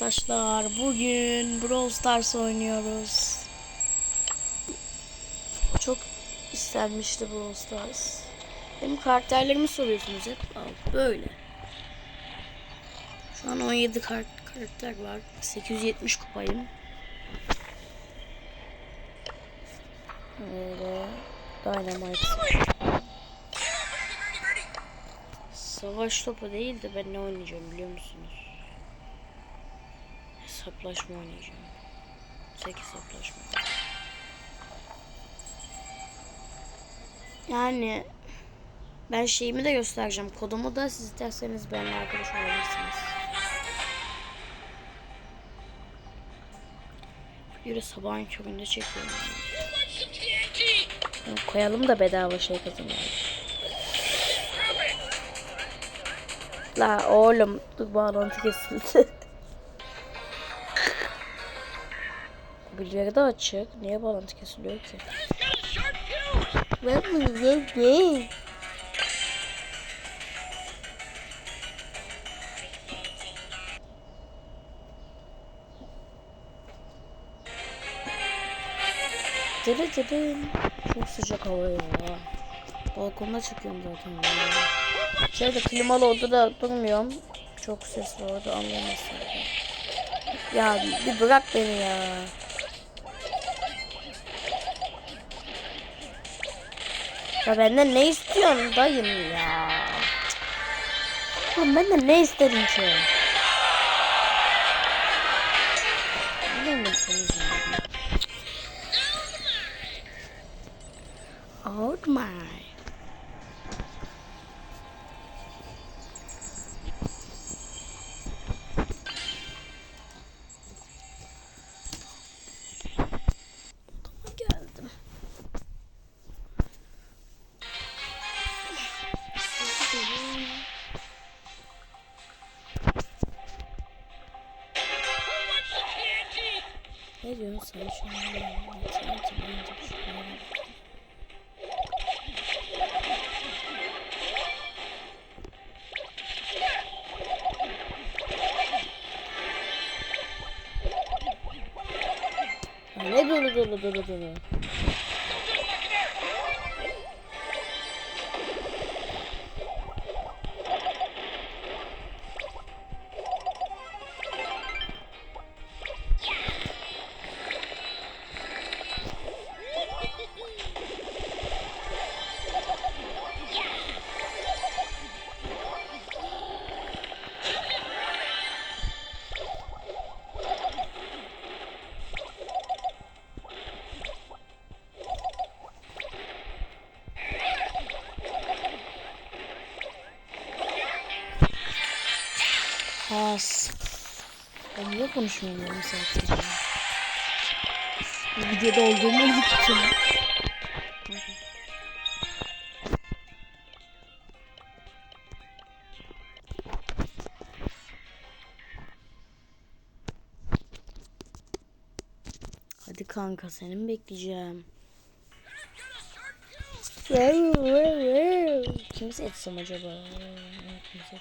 Arkadaşlar bugün Brawl Stars oynuyoruz. Çok istenmişti Brawl Stars. Benim karakterlerimi soruyorsunuz hep. Al, böyle. Şu an 17 kart karakter var. 870 kupayım. Böyle Dynamite. Savaş topu değil de ben ne oynayacağım biliyor musunuz? Hesaplaşma oynayacağım. Tek hesaplaşma. Yani ben şeyimi de göstereceğim. Kodumu da siz isterseniz benimle arkadaş olabilirsiniz. Yürü sabahın köründe çekiyorum. Yani koyalım da bedava şey kazanalım. La oğlum dur bağlantı kesildi. Bilgileri de açık. Niye bağlantı kesiliyor ki? Ben bunu yapayım. Dırı dırı. Çok sıcak hava ya. Balkonda çıkıyorum zaten. Ya. Şeyde klimalı odada durmuyorum. Çok ses var orada anlayamazsın. Ya bir bırak beni ya. Ya benden ne istiyorsun dayım ya? Oğlum benden ne istedim ki? Ne demek Ne diyorsun sen şu an? Sen bence düşünüyorum. Ya ne dolu dolu dolu dolu. As. Ben niye konuşmuyorum yarım saattir ya? Bu videoda olduğumu unuttum. Hadi kanka seni mi bekleyeceğim? Kimi seçsem acaba? Kimi seçsem?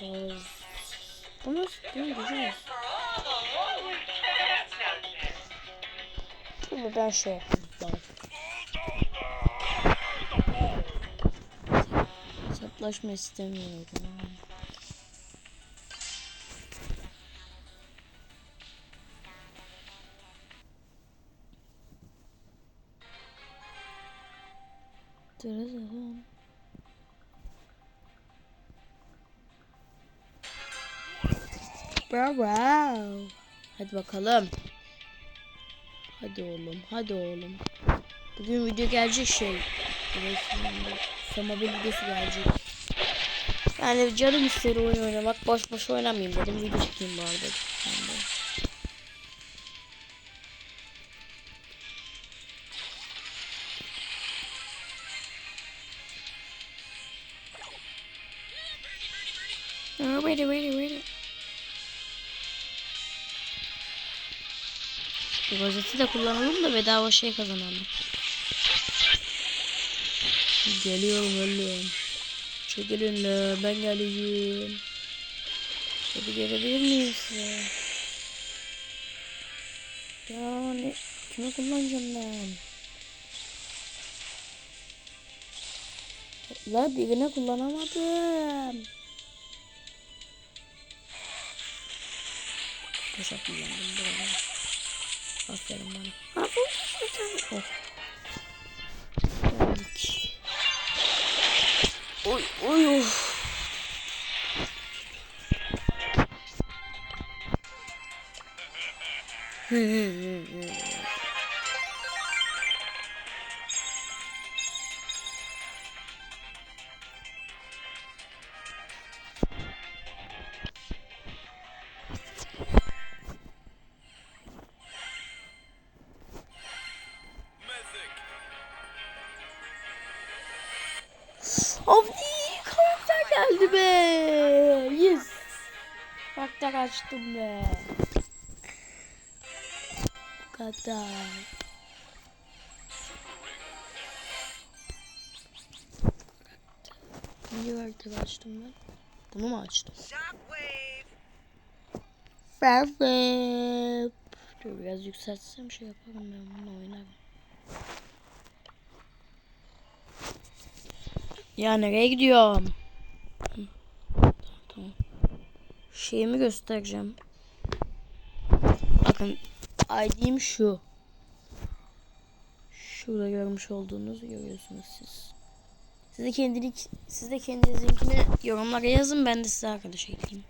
Bunu, bunu diyeceğiz. Bunu ben şey yapayım. Bak. Hesaplaşma istemiyorum. Dırırırım. Bravo. Hadi bakalım. Hadi oğlum, hadi oğlum. Bugün video gelecek şey. Samobil videosu gelecek. Yani canım ister oyun oynamak. Boş boş oynamayayım dedim. Video çekeyim. Ben de. Oh, wait, wait, wait. Rozeti de kullanalım da bedava şey kazanalım. Geliyorum ölüyorum. Çekilin la ben geleceğim. Hadi görebilir miyiz ya? Yani kime kullanacağım ben? La birine kullanamadım. Boşa kullandım böyle. Aferin bana. Aferin. Oh. Geldik. Oy oy oy. Hı hı. Abi karakter geldi be. Yes. Karakter açtım be. Bu kadar. Hangi karakter açtım ben? Bunu mu açtım? Perfect. Dur biraz yükseltsem şey yaparım ben bunu oynarım. Ya nereye gidiyorum? Tamam. Şeyimi göstereceğim. Bakın ID'm şu. Şurada görmüş olduğunuz görüyorsunuz siz. Siz de kendilik, siz de kendinizinkini yorumlara yazın ben de size arkadaş ekleyeyim.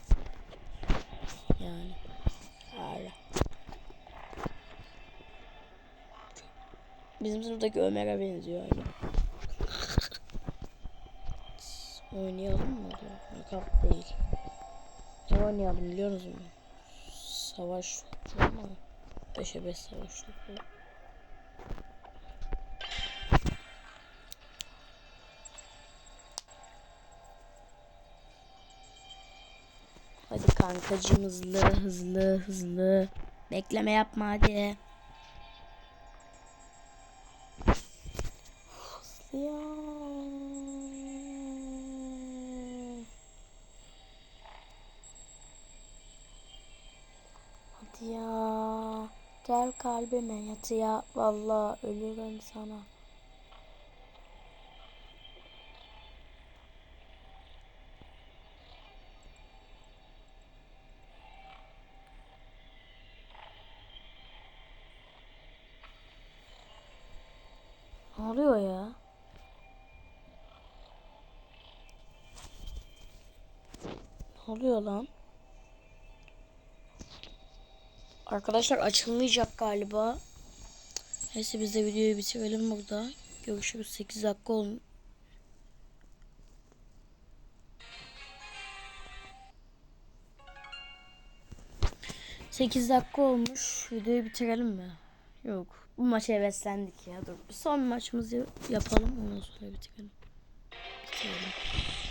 Yani. Öyle. Bizim sınıftaki Ömer'e benziyor aynı. Oynayalım mı? Yok değil. Ne oynayalım biliyor musun? Savaş topu ama 5'e 5 savaş topu. Hadi kankacım hızlı hızlı hızlı. Bekleme yapma hadi. Hızlı ya. Hadi ya. Gel kalbime yat ya. Vallahi ölürüm sana. Ne oluyor ya? Ne oluyor lan? Arkadaşlar açılmayacak galiba. Neyse biz de videoyu bitirelim burada. Görüşürüz. 8 dakika olmuş. Sekiz dakika olmuş. Videoyu bitirelim mi? Yok. Bu maça heveslendik ya. Dur. Son maçımızı yapalım. Ondan sonra bitirelim. Bitirelim.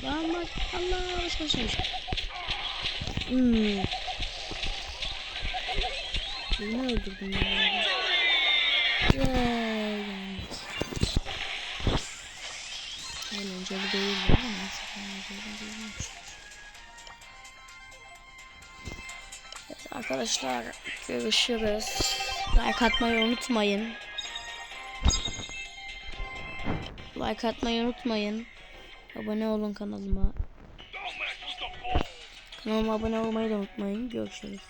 Lan maç. Allah. Baş baş baş. Hmm. Birini öldürdüm ya. Yay. Eğlenceli değil ama neyse. eğlenceli. Evet arkadaşlar görüşürüz. Like atmayı unutmayın. Like atmayı unutmayın. Abone olun kanalıma. Kanalıma abone olmayı da unutmayın. Görüşürüz.